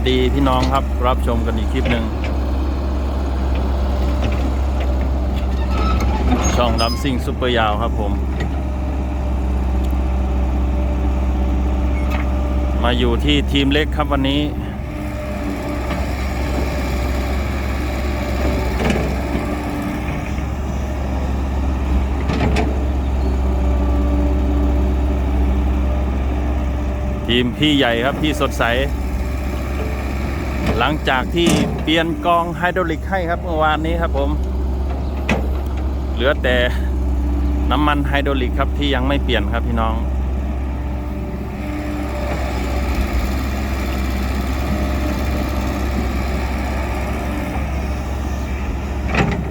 วัสดีพี่น้องครับ รับชมกันอีกคลิปหนึ่งช่องดัมซิ่งซุปเปอร์ยาวครับผม มาอยู่ที่ทีมเล็กครับวันนี้ ทีมพี่ใหญ่ครับ พี่สดใส หลังจากที่เปลี่ยนกองไฮดรอลิกให้ครับเมื่อวานนี้ครับผม เหลือแต่น้ำมันไฮดรอลิกครับที่ยังไม่เปลี่ยนครับพี่น้อง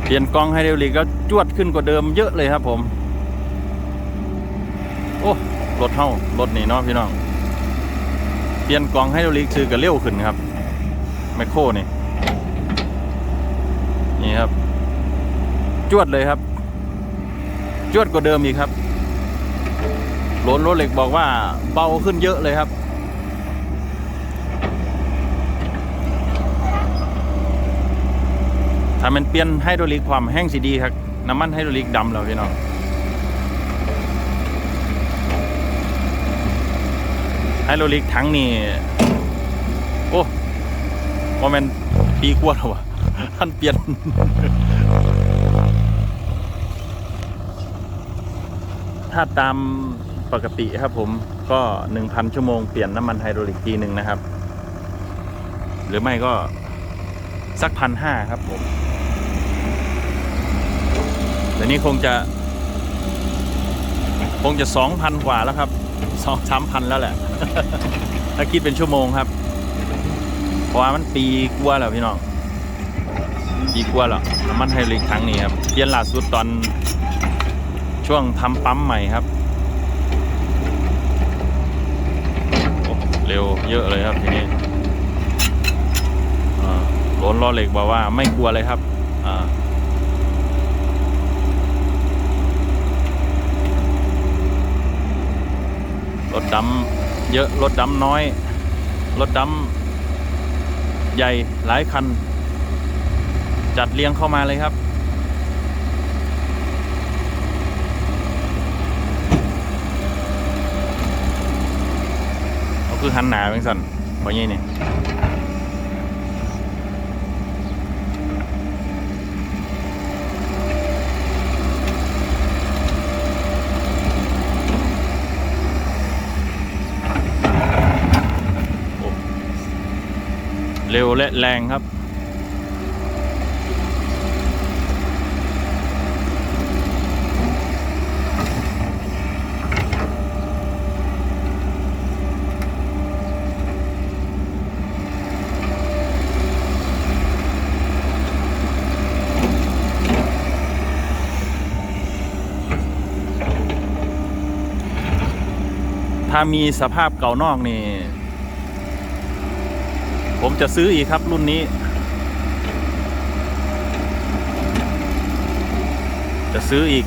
เปลี่ยนกองไฮดรอลิกก็จวดขึ้นกว่าเดิมเยอะเลยครับผม โอ้รถเท่ารถนี่เนาะพี่น้อง เปลี่ยนกองไฮดรอลิกซื้อก็เร็วขึ้นครับ แมคโครนี่ นี่ครับ จวดเลยครับ จวดกว่าเดิมอีกครับโหลนรถเหล็กบอกว่าเบาขึ้นเยอะเลยครับ ถ้ามันเปลี่ยนไฮดรอลิกความแห้งสีดีครับ น้ำมันไฮดรอลิกดำแล้วพี่น้องไฮดรอลิกทั้งนี่ โอ้ โมเมนปีกว่าแล้วะท่านเปลี่ยนถ้าตามปกติครับผมก็1,000ชั่วโมงเปลี่ยนน้ำมันไฮดรอลิกทีหนึ่งนะครับ หรือไม่ก็สักพันห้าครับผมแต่นี้คงจะ คงจะสองพันกว่าแล้วครับสองสามพันแล้วแหละ ถ้าคิดเป็นชั่วโมงครับ ว่ามันปีกว่าแล้วพี่น้องปีกว่าแล้วน้ำมันไฮดรลิกครั้งนี้ครับเปลี่ยนล่าสุดตอนช่วงทำปั๊มใหม่ครับโอ้เร็วเยอะเลยครับทีนี้อ่าโหลนล้อเหล็กบอกว่าไม่กลัวเลยครับรถดำเยอะรถดำน้อย รถดำ ใหญ่หลายคัน จัดเรียงเข้ามาเลยครับเขาคือหันหนาเป็นสันเพราะงี้นี่ย ร็วและแรงครับ ถ้ามีสภาพเก่านอกนี่ ผมจะซื้ออีกครับรุ่นนี้ จะซื้ออีก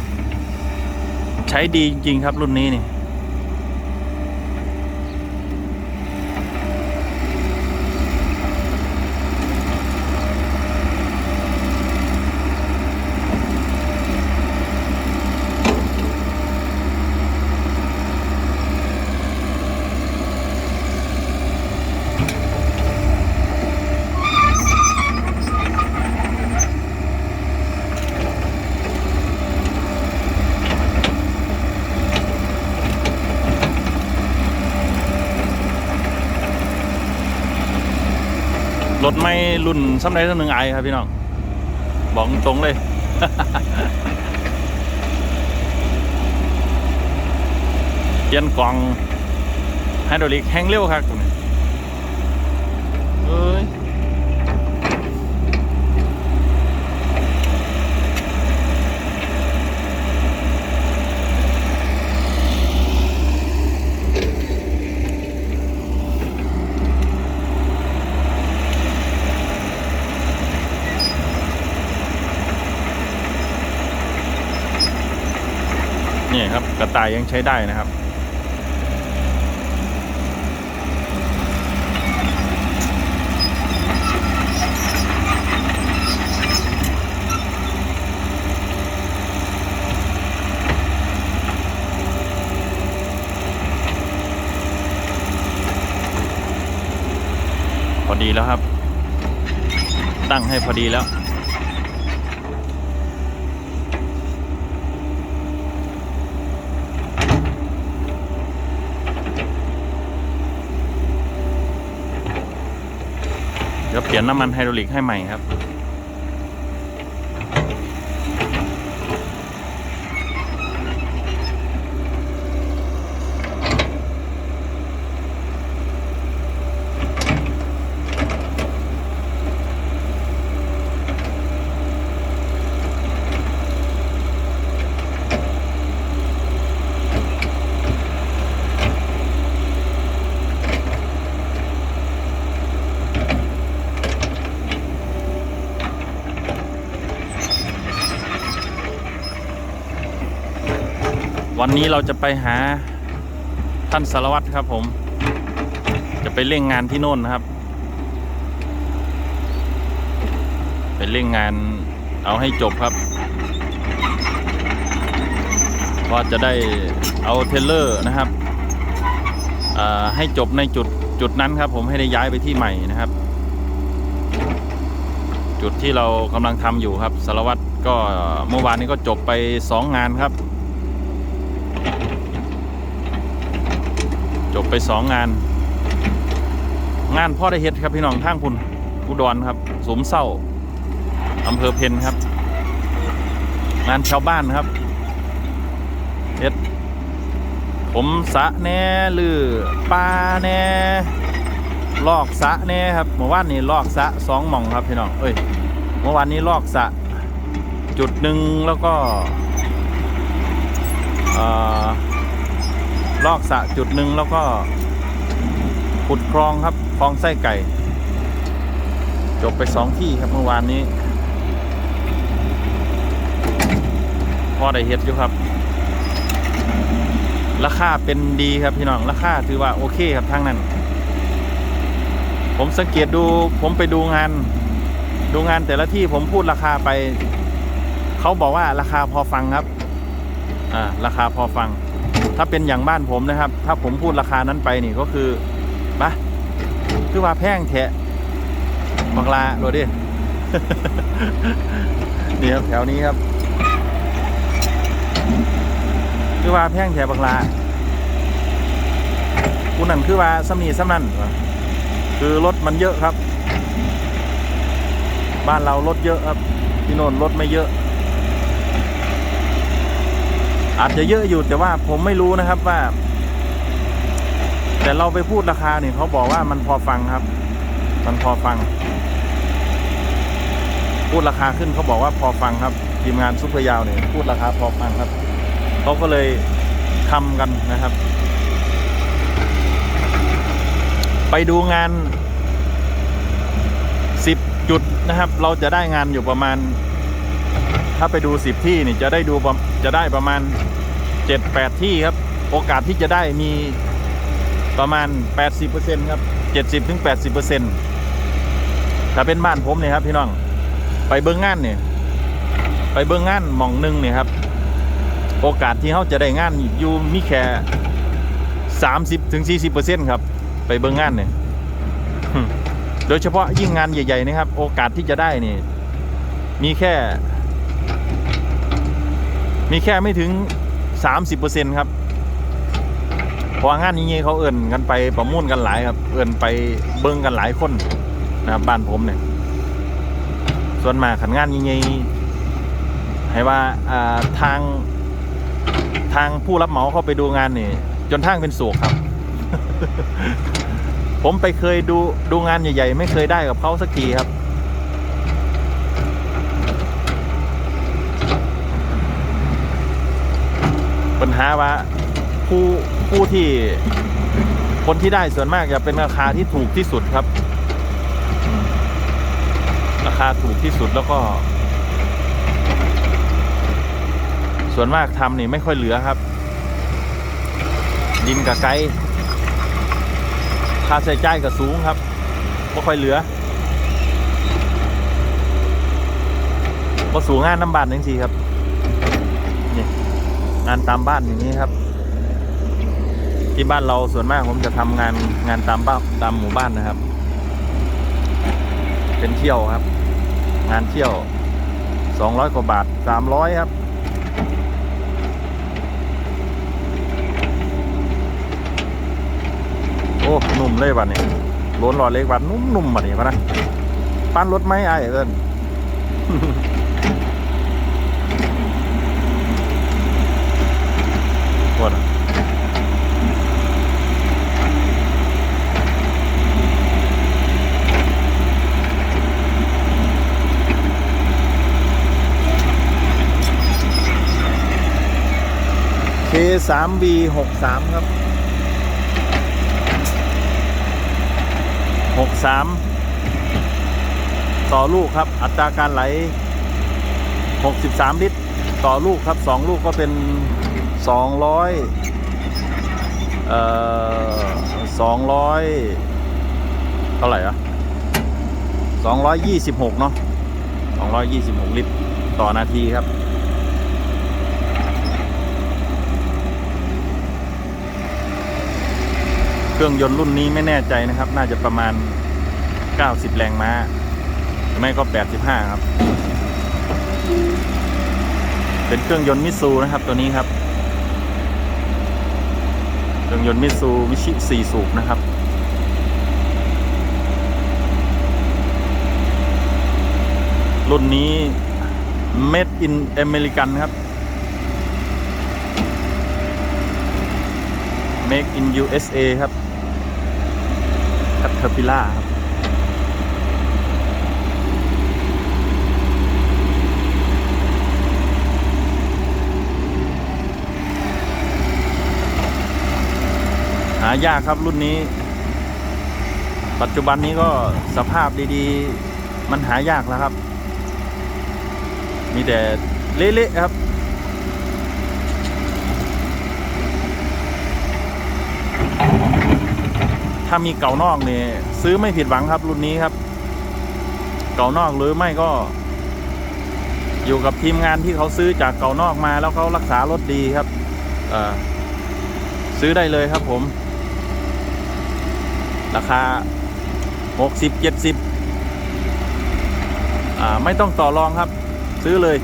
ใช้ดีจริง ๆ ครับรุ่นนี้นี่ รถไม่รุ่นซ้ำใดซ้ำหนึ่งไอครับพี่น้อง บอกตรงเลย เปลี่ยนกล่องไฮดรอลิกแห้งเร็วครับ กระต่ายยังใช้ได้นะครับ พอดีแล้วครับ ตั้งให้พอดีแล้ว เดี๋ยวเปลี่ยนน้ำมันไฮดรอลิกให้ใหม่ครับ วันนี้เราจะไปหาท่านสารวัตรครับผม จะไปเร่งงานที่โน่นนะครับ ไปเร่งงานเอาให้จบครับว่าจะได้เอาเทเลอร์นะครับให้จบในจุดจุดนั้นครับ ผมให้ได้ย้ายไปที่ใหม่นะครับ จุดที่เรากำลังทำอยู่ครับสารวัตรก็เมื่อวานนี้ก็จบไปสองงานครับ จบไปสองงาน งานพ่อได้เฮ็ดครับพี่น้องทางคุณอุดรครับสมเศร้าอำเภอเพนครับ งานชาวบ้านครับเฮ็ดผมสะแน่หรือปลาแน่ลอกสะแน่ครับเมื่อวานนี้ลอกสะสองหม่องครับพี่น้องเอ้ยเมื่อวานนี้ลอกสะจุดหนึ่งแล้วก็อ่อ ลอกสะจุดหนึ่งแล้วก็ขุดคลองครับคลองไส้ไก่ จบไปสองที่ครับเมื่อวานนี้พอได้เฮ็ดอยู่ครับราคาเป็นดีครับพี่น้องราคาถือว่าโอเคครับทางนั้น ผมสังเกตดูผมไปดูงาน ดูงานแต่ละที่ผมพูดราคาไป เขาบอกว่าราคาพอฟังครับ อ่า ราคาพอฟัง ถ้าเป็นอย่างบ้านผมนะครับ ถ้าผมพูดราคานั้นไปนี่ก็คือปะคือว่าแพงแทะบังลาดูดินี่ครับแถวนี้ครับ คือว่าแพงแถบังลาคุณนั่นคือว่าสำนีสำนันคือรถมันเยอะครับ บ้านเรารถเยอะครับที่โน่นรถไม่เยอะ อาจจะเยอะอยู่แต่ว่าผมไม่รู้นะครับว่า แต่เราไปพูดราคาเนี่ยเขาบอกว่ามันพอฟังครับ มันพอฟัง พูดราคาขึ้นเขาบอกว่าพอฟังครับทีมงานซุปเปอร์ยาวเนี่ยพูดราคาพอฟังครับเขาก็เลยทำกันนะครับ ไปดูงานสิบจุดนะครับ เราจะได้งานอยู่ประมาณ ถ้าไปดูสิบที่นี่จะได้ดูจะได้ประมาณ เจ็ดแปดที่ครับ โอกาสที่จะได้มีประมาณ 80%ครับ70ถึง80%ถ้าเป็นบ้านผมเนี่ยครับพี่น้อง ไปเบิ้งงานเนี่ยไปเบิ้งงานหมองหนึ่งเนี่ยครับ โอกาสที่เขาจะได้งานอยู่มีแค่30ถึง40%ครับ ไปเบิ้งงานเนี่ยโดยเฉพาะยิ่งงานใหญ่ๆนะครับ โอกาสที่จะได้นี่ มีแค่ มีแค่ไม่ถึง 30%ครับเพราะว่างานนี้เขาเอิ่นกันไปประมุ่นกันหลายครับ เอิ่นไปเบิ้งกันหลายคนนะครับบ้านผมเนี่ย ส่วนมาขันงานนี้ให้ว่าทางทางผู้รับเหมาเข้าไปดูงานนี่จนทางเป็นสูกครับ ผมไปเคยดูดูงานใหญ่ ๆ ไม่เคยได้กับเขาสักทีครับ ปัญหาว่าผู้ผู้ที่คนที่ได้ส่วนมากจะเป็นราคาที่ถูกที่สุดครับ ราคาถูกที่สุดแล้วก็ ส่วนมากทำนี่ไม่ค่อยเหลือครับ ดินกับไกค่าใช้จ่ายก็สูงครับไม่ค่อยเหลือก็สูงงานน้ำบานจังสิครับ งานตามบ้านอย่างนี้ครับ ที่บ้านเราส่วนมากผมจะทำงานงานตามบ้านตามหมู่บ้านนะครับ เป็นเที่ยวครับ งานเที่ยวสองร้อยกว่าบาทสามร้อยครับโอ้หนุ่มเลยบัดนี้ล้นรอเล็กบัดนุ่มนุ่มๆบัดนี้พะนะปั้นรถไหมไอ้เอิญ 3 v 6 3ครับ 63 ต่อลูกครับ อัตราการไหล 63 ลิตร ต่อลูกครับ 2 ลูกก็เป็น 200 เอ่อ 200 เท่าไหร่อะ226 เนาะ226 ลิตร ต่อนาทีครับ ครื่องยนต์รุ่นนี้ไม่แน่ใจนะครับ น่าจะประมาณ 90 แรงม้าหรือไม่ก็ 85 ครับ เป็นเครื่องยนต์มิซูนะครับตัวนี้ครับ เครื่องยนต์มิซูวิชิ 4 สูบนะครับ รุ่นนี้ Made in American ครับ Make in USA ครับ c a t e r p i l l a r ครับหายากครับรุ่นนี้ ปัจจุบันนี้ก็สภาพดีๆ มันหายากแล้วครับ มีแต่เละๆครับ ถ้ามีเก่านอกเนี่ยซื้อไม่ผิดหวังครับรุ่นนี้ครับ เก่านอกหรือไม่ก็ อยู่กับทีมงานที่เขาซื้อจากเก่านอกมาแล้วเขารักษารถดีครับซื้อได้เลยครับผม ราคา60 70อ่าไม่ต้องต่อรองครับ ซื้อเลย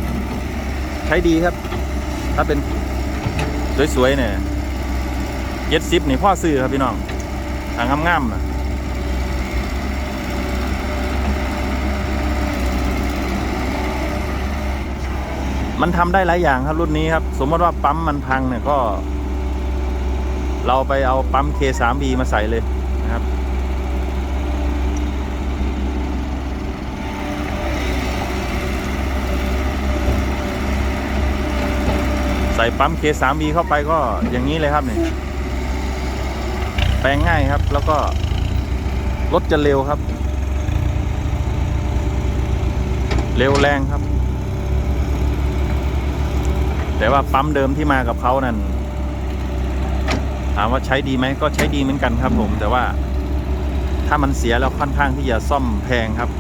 ใช้ดีครับ ถ้าเป็นสวยๆเนี่ยเจ็ดสิบนี่พ่อซื้อครับพี่น้อง ทางงามๆนะมันทำได้หลายอย่างครับรุ่นนี้ครับ สมมติว่าปั๊มมันพังเนี่ยก็ เราไปเอาปั๊ม K3B มาใส่เลยนะครับ ใส่ปั๊ม K3B เข้าไปก็อย่างนี้เลยครับเนี่ย ลงง่ายครับ แล้วก็รถจะเร็วครับ เร็วแรงครับ แต่ว่าปั๊มเดิมที่มากับเขานั่นถามว่าใช้ดีไหมก็ใช้ดีเหมือนกันครับ ผม แต่ว่าถ้ามันเสียแล้วค่อนข้างที่จะซ่อมแพงครับ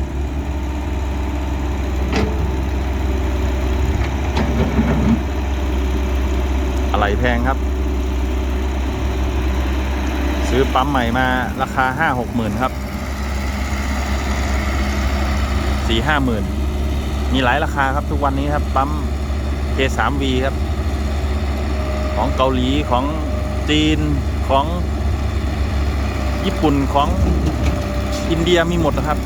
อะไรแพงครับ ซื้อปั๊มใหม่มาราคาห้าหกหมื่นครับสี่ห้าหมื่นมีหลายราคาครับทุกวันนี้ครับ ปั๊ม K3V ครับ ของเกาหลีของจีนของญี่ปุ่นของอินเดียมีหมดนะครับ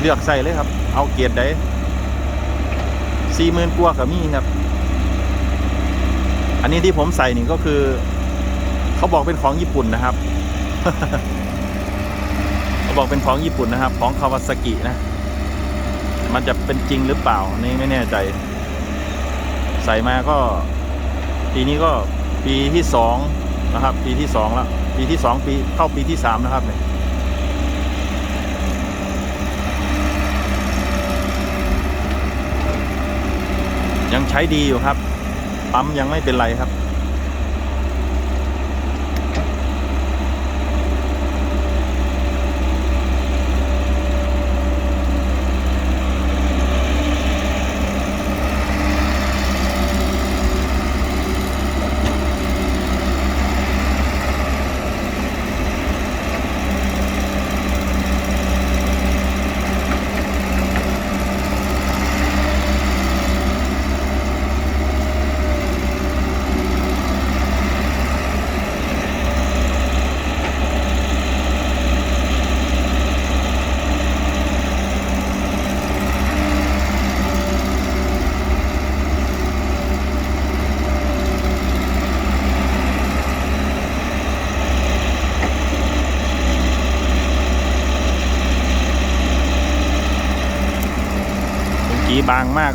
เลือกใส่เลยครับ เอาเกียรติได้สี่หมื่นกว่ากับมีครับ อันนี้ที่ผมใส่นี่ก็คือ เขาบอกเป็นของญี่ปุ่นนะครับ เขาบอกเป็นของญี่ปุ่นนะครับ ของคาวาซากินะ มันจะเป็นจริงหรือเปล่านี่ไม่แน่ใจ ใส่มาก็ ปีนี้ก็ปีที่สองนะครับ ปีที่สองแล้ว ปีที่สองปีเข้าปีที่สามนะครับเนี่ยยังใช้ดีอยู่ครับ ปั๊มยังไม่เป็นไรครับ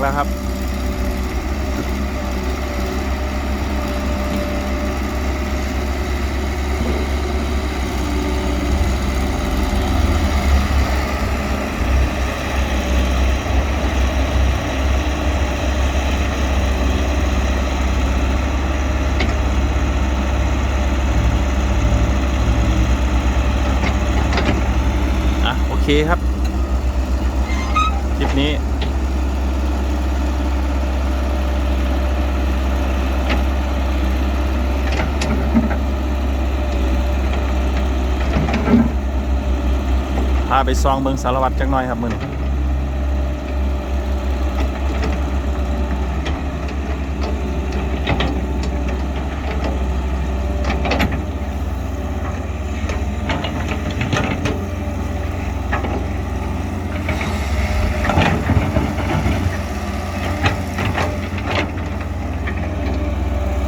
แล้วครับ อะ โอเคครับ พาไปซองเมืองสารวัตรจักหน่อยครับมือนี้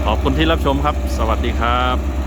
ขอบคุณที่รับชมครับ สวัสดีครับ